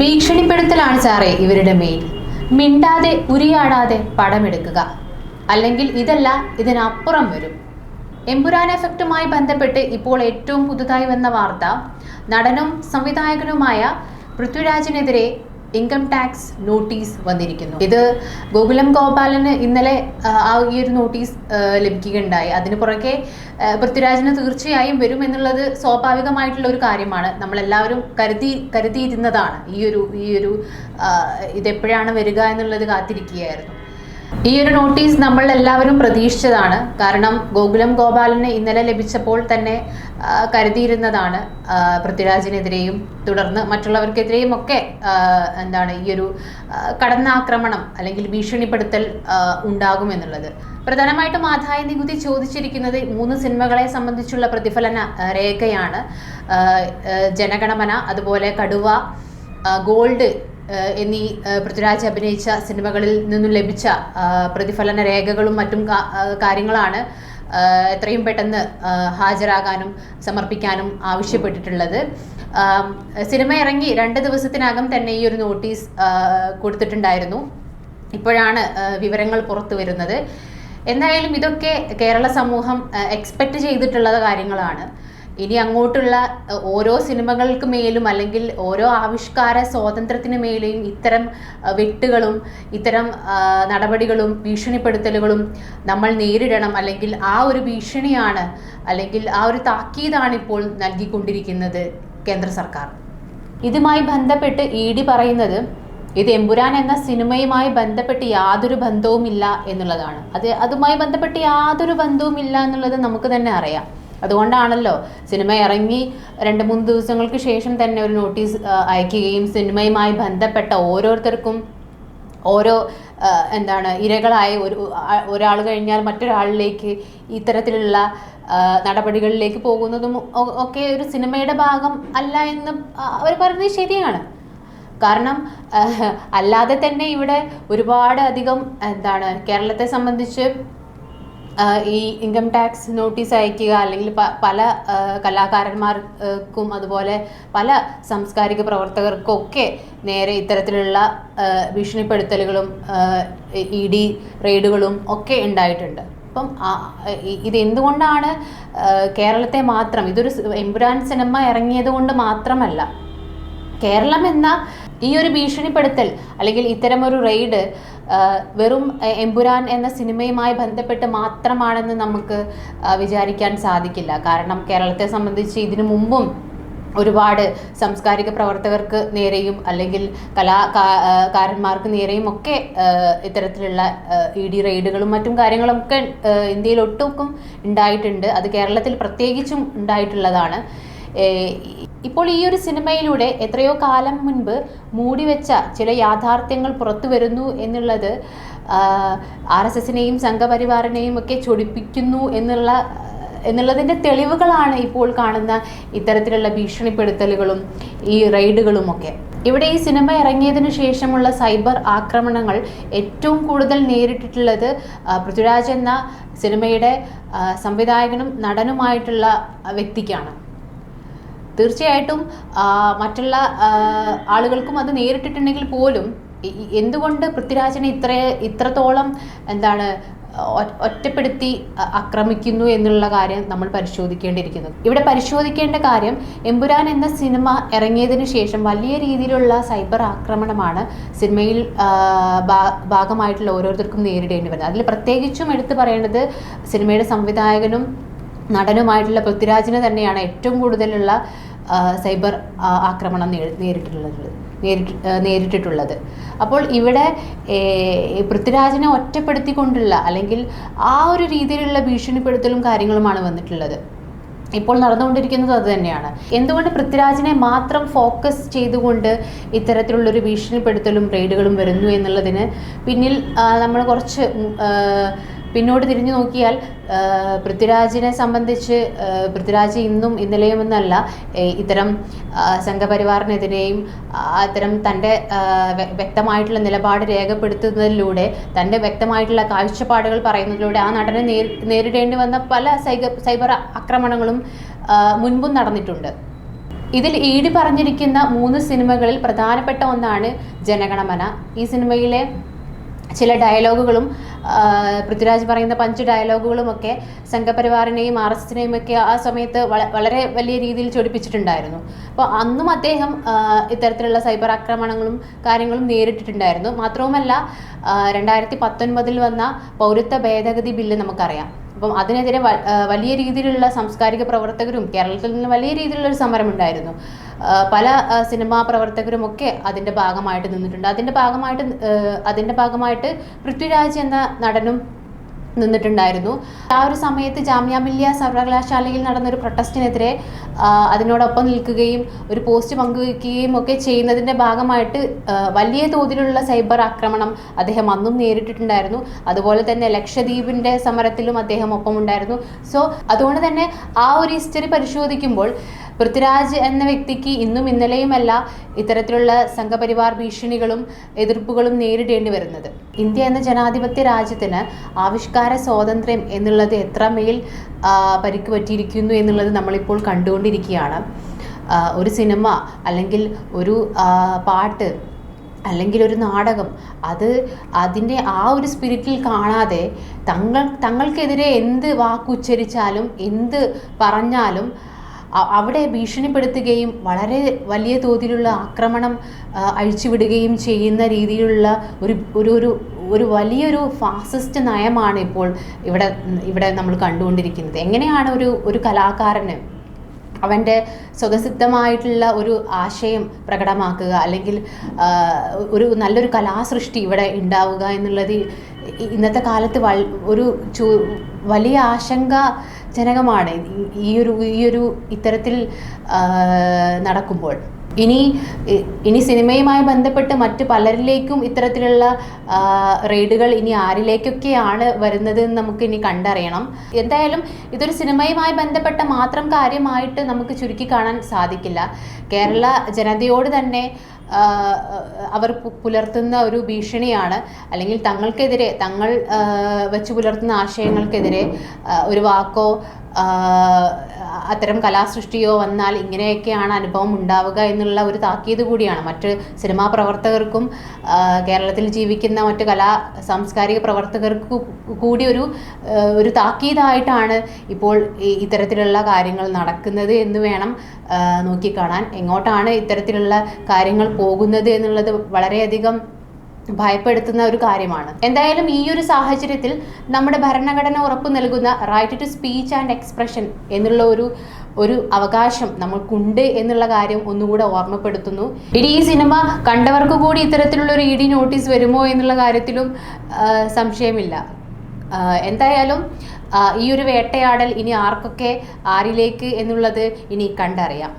ഭീഷണിപ്പെടുത്തലാണ് സാറേ ഇവരുടെ മെയിൻ മിണ്ടാതെ ഉരിയാടാതെ പടമെടുക്കുക. അല്ലെങ്കിൽ ഇതല്ല ഇതിനപ്പുറം വരും. എമ്പുരാൻ എഫക്റ്റുമായി ബന്ധപ്പെട്ട് ഇപ്പോൾ ഏറ്റവും പുതുതായി വന്ന വാർത്ത നടനും സംവിധായകനുമായ പൃഥ്വിരാജിനെതിരെ ഇൻകം ടാക്സ് നോട്ടീസ് വന്നിരിക്കുന്നു. ഇത് ഗോകുലം ഗോപാലന് ഇന്നലെ ആ, ഈ ഒരു നോട്ടീസ് ലഭിക്കുകയുണ്ടായി. അതിന് പുറകെ പൃഥ്വിരാജിന് തീർച്ചയായും വരും എന്നുള്ളത് സ്വാഭാവികമായിട്ടുള്ള ഒരു കാര്യമാണ്. നമ്മളെല്ലാവരും കരുതി കരുതിയിരുന്നതാണ്. ഈ ഒരു ഈ ഒരു ഇതെപ്പോഴാണ് വരിക എന്നുള്ളത് കാത്തിരിക്കുകയായിരുന്നു. ഈ ഒരു നോട്ടീസ് നമ്മൾ എല്ലാവരും പ്രതീക്ഷിച്ചതാണ്. കാരണം ഗോകുലം ഗോപാലന് ഇന്നലെ ലഭിച്ചപ്പോൾ തന്നെ കരുതിയിരുന്നതാണ് പൃഥ്വിരാജിനെതിരെയും തുടർന്ന് മറ്റുള്ളവർക്കെതിരെയും ഒക്കെ എന്താണ് ഈ ഒരു കടന്നാക്രമണം അല്ലെങ്കിൽ ഭീഷണിപ്പെടുത്തൽ ഉണ്ടാകുമെന്നുള്ളത് പ്രധാനമായിട്ടും ആദായ നികുതി ചോദിച്ചിരിക്കുന്നത് മൂന്ന് സിനിമകളെ സംബന്ധിച്ചുള്ള പ്രതിഫലന രേഖയാണ്. ജനഗണമന അതുപോലെ കടുവ ഗോൾഡ് എന്നീ പൃഥ്വിരാജ് അഭിനയിച്ച സിനിമകളിൽ നിന്നും ലഭിച്ച പ്രതിഫലന രേഖകളും മറ്റും കാര്യങ്ങളാണ് എത്രയും പെട്ടെന്ന് ഹാജരാകാനും സമർപ്പിക്കാനും ആവശ്യപ്പെട്ടിട്ടുള്ളത്. സിനിമ ഇറങ്ങി രണ്ട് ദിവസത്തിനകം തന്നെ ഈ ഒരു നോട്ടീസ് കൊടുത്തിട്ടുണ്ടായിരുന്നു. ഇപ്പോഴാണ് വിവരങ്ങൾ പുറത്തു വരുന്നത്. എന്തായാലും ഇതൊക്കെ കേരള സമൂഹം എക്സ്പെക്റ്റ് ചെയ്തിട്ടുള്ള കാര്യങ്ങളാണ്. ഇനി അങ്ങോട്ടുള്ള ഓരോ സിനിമകൾക്ക് മേലും അല്ലെങ്കിൽ ഓരോ ആവിഷ്കാര സ്വാതന്ത്ര്യത്തിന് മേലെയും ഇത്തരം വെട്ടുകളും ഇത്തരം നടപടികളും ഭീഷണിപ്പെടുത്തലുകളും നമ്മൾ നേരിടണം. അല്ലെങ്കിൽ ആ ഒരു ഭീഷണിയാണ് അല്ലെങ്കിൽ ആ ഒരു താക്കീതാണ് ഇപ്പോൾ നൽകിക്കൊണ്ടിരിക്കുന്നത് കേന്ദ്ര സർക്കാർ. ഇതുമായി ബന്ധപ്പെട്ട് ഇ ഡി പറയുന്നത് ഇത് എമ്പുരാൻ എന്ന സിനിമയുമായി ബന്ധപ്പെട്ട് യാതൊരു ബന്ധവുമില്ല എന്നുള്ളതാണ്. അത് അതുമായി ബന്ധപ്പെട്ട് യാതൊരു ബന്ധവുമില്ല എന്നുള്ളത് നമുക്ക് തന്നെ അറിയാം. അതുകൊണ്ടാണല്ലോ സിനിമ ഇറങ്ങി രണ്ട് മൂന്ന് ദിവസങ്ങൾക്ക് ശേഷം തന്നെ ഒരു നോട്ടീസ് അയക്കുകയും സിനിമയുമായി ബന്ധപ്പെട്ട ഓരോരുത്തർക്കും ഓരോ എന്താണ് ഇരകളായ ഒരു ഒരാൾ കഴിഞ്ഞാൽ മറ്റൊരാളിലേക്ക് ഇത്തരത്തിലുള്ള നടപടികളിലേക്ക് പോകുന്നതും ഒക്കെ ഒരു സിനിമയുടെ ഭാഗം അല്ല എന്ന് അവർ പറയുന്നത് ശരിയാണ്. കാരണം അല്ലാതെ തന്നെ ഇവിടെ ഒരുപാട് അധികം എന്താണ് കേരളത്തെ സംബന്ധിച്ച് ഈ ഇൻകം ടാക്സ് നോട്ടീസ് അയക്കുക അല്ലെങ്കിൽ പല കലാകാരന്മാർക്കും അതുപോലെ പല സാംസ്കാരിക പ്രവർത്തകർക്കും ഒക്കെ നേരെ ഇത്തരത്തിലുള്ള ഭീഷണിപ്പെടുത്തലുകളും ഇ ഡി റെയ്ഡുകളും ഒക്കെ ഉണ്ടായിട്ടുണ്ട്. അപ്പം ഇത് എന്തുകൊണ്ടാണ് കേരളത്തെ മാത്രം ഇതൊരു എംപുരാൻ സിനിമ ഇറങ്ങിയത് കൊണ്ട് മാത്രമല്ല കേരളം എന്ന ഈ ഒരു ഭീഷണിപ്പെടുത്തൽ അല്ലെങ്കിൽ ഇത്തരമൊരു റെയ്ഡ് വെറും എമ്പുരാൻ എന്ന സിനിമയുമായി ബന്ധപ്പെട്ട് മാത്രമാണെന്ന് നമുക്ക് വിചാരിക്കാൻ സാധിക്കില്ല. കാരണം കേരളത്തെ സംബന്ധിച്ച് ഇതിനു മുമ്പും ഒരുപാട് സാംസ്കാരിക പ്രവർത്തകർക്ക് നേരെയും അല്ലെങ്കിൽ കലാകാരന്മാർക്ക് നേരെയും ഒക്കെ ഇത്തരത്തിലുള്ള ഇ ഡി റെയ്ഡുകളും മറ്റും കാര്യങ്ങളൊക്കെ ഇന്ത്യയിൽ ഒട്ടുമൊക്കെ ഉണ്ടായിട്ടുണ്ട്. അത് കേരളത്തിൽ പ്രത്യേകിച്ചും ഉണ്ടായിട്ടുള്ളതാണ്. ഇപ്പോൾ ഈ ഒരു സിനിമയിലൂടെ എത്രയോ കാലം മുൻപ് മൂടിവെച്ച ചില യാഥാർത്ഥ്യങ്ങൾ പുറത്തു വരുന്നു എന്നുള്ളത് ആർ എസ് എസിനെയും സംഘപരിവാറിനെയും ഒക്കെ ചൊടിപ്പിക്കുന്നു എന്നുള്ള എന്നുള്ളതിന്റെ തെളിവുകളാണ് ഇപ്പോൾ കാണുന്ന ഇത്തരത്തിലുള്ള ഭീഷണിപ്പെടുത്തലുകളും ഈ റെയ്ഡുകളും ഒക്കെ. ഇവിടെ ഈ സിനിമ ഇറങ്ങിയതിനു ശേഷമുള്ള സൈബർ ആക്രമണങ്ങൾ ഏറ്റവും കൂടുതൽ നേരിട്ടിട്ടുള്ളത് പൃഥ്വിരാജ് എന്ന സിനിമയുടെ സംവിധായകനും നടനുമായിട്ടുള്ള വ്യക്തിക്കാണ്. തീർച്ചയായിട്ടും മറ്റുള്ള ആളുകൾക്കും അത് നേരിട്ടിട്ടുണ്ടെങ്കിൽ പോലും എന്തുകൊണ്ട് പൃഥ്വിരാജിനെ ഇത്ര ഇത്രത്തോളം എന്താണ് ഒറ്റപ്പെടുത്തി ആക്രമിക്കുന്നു എന്നുള്ള കാര്യം നമ്മൾ പരിശോധിക്കേണ്ടിയിരിക്കുന്നു ഇവിടെ പരിശോധിക്കേണ്ട കാര്യം എമ്പുരാൻ എന്ന സിനിമ ഇറങ്ങിയതിന് ശേഷം വലിയ രീതിയിലുള്ള സൈബർ ആക്രമണമാണ് സിനിമയിൽ ഭാഗമായിട്ടുള്ള ഓരോരുത്തർക്കും നേരിടേണ്ടി വരുന്നത്. അതിൽ പ്രത്യേകിച്ചും എടുത്തു പറയേണ്ടത് സിനിമയുടെ സംവിധായകനും നടനുമായിട്ടുള്ള പൃഥ്വിരാജിന് തന്നെയാണ് ഏറ്റവും കൂടുതലുള്ള സൈബർ ആക്രമണം നേരിട്ടിട്ടുള്ളത് നേരിട്ട് നേരിട്ടിട്ടുള്ളത്. അപ്പോൾ ഇവിടെ പൃഥ്വിരാജിനെ ഒറ്റപ്പെടുത്തിക്കൊണ്ടുള്ള അല്ലെങ്കിൽ ആ ഒരു രീതിയിലുള്ള ഭീഷണിപ്പെടുത്തലും കാര്യങ്ങളുമാണ് വന്നിട്ടുള്ളത്. ഇപ്പോൾ നടന്നുകൊണ്ടിരിക്കുന്നത് അത് തന്നെയാണ്. എന്തുകൊണ്ട് പൃഥ്വിരാജിനെ മാത്രം ഫോക്കസ് ചെയ്തുകൊണ്ട് ഇത്തരത്തിലുള്ളൊരു ഭീഷണിപ്പെടുത്തലും റെയ്ഡുകളും വരുന്നു എന്നുള്ളതിന് പിന്നിൽ നമ്മൾ കുറച്ച് പിന്നോട്ട് തിരിഞ്ഞു നോക്കിയാൽ പൃഥ്വിരാജിനെ സംബന്ധിച്ച് പൃഥ്വിരാജ് ഇന്നും ഇന്നലെയും എന്നല്ല ഇത്തരം സംഘപരിവാറിനെതിരെയും അത്തരം തന്റെ വ്യക്തമായിട്ടുള്ള നിലപാട് രേഖപ്പെടുത്തുന്നതിലൂടെ തന്റെ വ്യക്തമായിട്ടുള്ള കാഴ്ചപ്പാടുകൾ പറയുന്നതിലൂടെ ആ നടനെ നേരിടേണ്ടി വന്ന പല സൈബർ ആക്രമണങ്ങളും മുൻപും നടന്നിട്ടുണ്ട്. ഇതിൽ ഈടി പറഞ്ഞിരിക്കുന്ന മൂന്ന് സിനിമകളിൽ പ്രധാനപ്പെട്ട ഒന്നാണ് ജനഗണമന. ഈ സിനിമയിലെ ചില ഡയലോഗുകളും പൃഥ്വിരാജ് പറയുന്ന പഞ്ച് ഡയലോഗുകളും ഒക്കെ സംഘപരിവാറിനെയും ആർ എസ് എസിനെയും ഒക്കെ ആ സമയത്ത് വളരെ വലിയ രീതിയിൽ ചൊടിപ്പിച്ചിട്ടുണ്ടായിരുന്നു. അപ്പോൾ അന്നും അദ്ദേഹം ഇത്തരത്തിലുള്ള സൈബർ ആക്രമണങ്ങളും കാര്യങ്ങളും നേരിട്ടിട്ടുണ്ടായിരുന്നു. മാത്രവുമല്ല രണ്ടായിരത്തി പത്തൊൻപതിൽ വന്ന പൗരത്വ ഭേദഗതി ബില്ല് നമുക്കറിയാം. അപ്പം അതിനെതിരെ വലിയ രീതിയിലുള്ള സാംസ്കാരിക പ്രവർത്തകരും കേരളത്തിൽ നിന്ന് വലിയ രീതിയിലുള്ള ഒരു സമരം ഉണ്ടായിരുന്നു. പല സിനിമാ പ്രവർത്തകരും ഒക്കെ അതിന്റെ ഭാഗമായിട്ട് നിന്നിട്ടുണ്ട്. അതിന്റെ ഭാഗമായിട്ട് അതിന്റെ ഭാഗമായിട്ട് പൃഥ്വിരാജ് എന്ന നടനും നിന്നിട്ടുണ്ടായിരുന്നു. ആ ഒരു സമയത്ത് ജാമ്യ മില്ലിയ സർവകലാശാലയിൽ നടന്ന ഒരു പ്രൊട്ടസ്റ്റിനെതിരെ അതിനോടൊപ്പം നിൽക്കുകയും ഒരു പോസ്റ്റ് പങ്കുവയ്ക്കുകയും ഒക്കെ ചെയ്യുന്നതിന്റെ ഭാഗമായിട്ട് വലിയ തോതിലുള്ള സൈബർ ആക്രമണം അദ്ദേഹം അന്നും നേരിട്ടിട്ടുണ്ടായിരുന്നു. അതുപോലെ തന്നെ ലക്ഷദ്വീപിന്റെ സമരത്തിലും അദ്ദേഹം ഒപ്പമുണ്ടായിരുന്നു. സോ അതുകൊണ്ട് തന്നെ ആ ഒരു ഹിസ്റ്ററി പരിശോധിക്കുമ്പോൾ പൃഥ്വിരാജ് എന്ന വ്യക്തിക്ക് ഇന്നും ഇന്നലെയുമല്ല ഇത്തരത്തിലുള്ള സംഘപരിവാർ ഭീഷണികളും എതിർപ്പുകളും നേരിടേണ്ടി വരുന്നത്. ഇന്ത്യ എന്ന ജനാധിപത്യ രാജ്യത്തിന് ആവിഷ്കാര സ്വാതന്ത്ര്യം എന്നുള്ളത് എത്രമേൽ പരിക്ക് പറ്റിയിരിക്കുന്നു എന്നുള്ളത് നമ്മളിപ്പോൾ കണ്ടുകൊണ്ടിരിക്കുകയാണ്. ഒരു സിനിമ അല്ലെങ്കിൽ ഒരു പാട്ട് അല്ലെങ്കിൽ ഒരു നാടകം അത് അതിന്റെ ആ ഒരു സ്പിരിറ്റിൽ കാണാതെ തങ്ങൾ തങ്ങൾക്കെതിരെ എന്ത് വാക്കുച്ചരിച്ചാലും എന്ത് പറഞ്ഞാലും അവിടെ ഭീഷണിപ്പെടുത്തുകയും വളരെ വലിയ തോതിലുള്ള ആക്രമണം അഴിച്ചുവിടുകയും ചെയ്യുന്ന രീതിയിലുള്ള ഒരു ഒരു ഒരു ഒരു വലിയൊരു ഫാസിസ്റ്റ് നയമാണ് ഇപ്പോൾ ഇവിടെ ഇവിടെ നമ്മൾ കണ്ടുകൊണ്ടിരിക്കുന്നത്. എങ്ങനെയാണ് ഒരു ഒരു കലാകാരന് അവന്റെ സ്വതസിദ്ധമായിട്ടുള്ള ഒരു ആശയം പ്രകടമാക്കുക അല്ലെങ്കിൽ ഒരു നല്ലൊരു കലാസൃഷ്ടി ഇവിടെ ഉണ്ടാവുക എന്നുള്ളത് ഇ- ഇന്നത്തെ കാലത്ത് വൽ ഒരു ചു വലിയ ആശങ്കാജനകമാണ് ഈ- ഒരു ഈ ഒരു ഇത്തരത്തിൽ നടക്കുമ്പോൾ. ഇനി ഇനി സിനിമയുമായി ബന്ധപ്പെട്ട് മറ്റ് പലരിലേക്കും ഇത്തരത്തിലുള്ള റെയ്ഡുകൾ ഇനി ആരിലേക്കൊക്കെയാണ് വരുന്നത് എന്ന് നമുക്ക് ഇനി കണ്ടറിയണം. എന്തായാലും ഇതൊരു സിനിമയുമായി ബന്ധപ്പെട്ട മാത്രം കാര്യമായിട്ട് നമുക്ക് ചുരുക്കി കാണാൻ സാധിക്കില്ല. കേരള ജനതയോട് തന്നെ അവർ പുലർത്തുന്ന ഒരു ഭീഷണിയാണ്. അല്ലെങ്കിൽ തങ്ങൾക്കെതിരെ തങ്ങൾ വെച്ച് പുലർത്തുന്ന ആശയങ്ങൾക്കെതിരെ ഒരു വാക്കോ അത്തരം കലാസൃഷ്ടിയോ വന്നാൽ ഇങ്ങനെയൊക്കെയാണ് അനുഭവം ഉണ്ടാവുക എന്നുള്ള ഒരു താക്കീത് കൂടിയാണ്. മറ്റ് സിനിമാ പ്രവർത്തകർക്കും കേരളത്തിൽ ജീവിക്കുന്ന മറ്റ് കലാ സാംസ്കാരിക പ്രവർത്തകർക്ക് കൂടി ഒരു ഒരു താക്കീതായിട്ടാണ് ഇപ്പോൾ ഇത്തരത്തിലുള്ള കാര്യങ്ങൾ നടക്കുന്നത് എന്ന് വേണം നോക്കിക്കാണാൻ. എങ്ങോട്ടാണ് ഇത്തരത്തിലുള്ള കാര്യങ്ങൾ പോകുന്നത് എന്നുള്ളത് വളരെയധികം ഭയപ്പെടുത്തുന്ന ഒരു കാര്യമാണ്. എന്തായാലും ഈ ഒരു സാഹചര്യത്തിൽ നമ്മുടെ ഭരണഘടന ഉറപ്പു നൽകുന്ന right to speech and expression എന്നുള്ള ഒരു ഒരു അവകാശം നമ്മൾക്കുണ്ട് എന്നുള്ള കാര്യം ഒന്നുകൂടെ ഓർമ്മപ്പെടുത്തുന്നു. ഇനി ഈ സിനിമ കണ്ടവർക്ക് കൂടി ഇത്തരത്തിലുള്ള ഒരു ഇ ഡി നോട്ടീസ് വരുമോ എന്നുള്ള കാര്യത്തിലും സംശയമില്ല. എന്തായാലും ഈ ഒരു വേട്ടയാടൽ ഇനി ആർക്കൊക്കെ ആരിലേക്ക് എന്നുള്ളത് ഇനി കണ്ടറിയാം.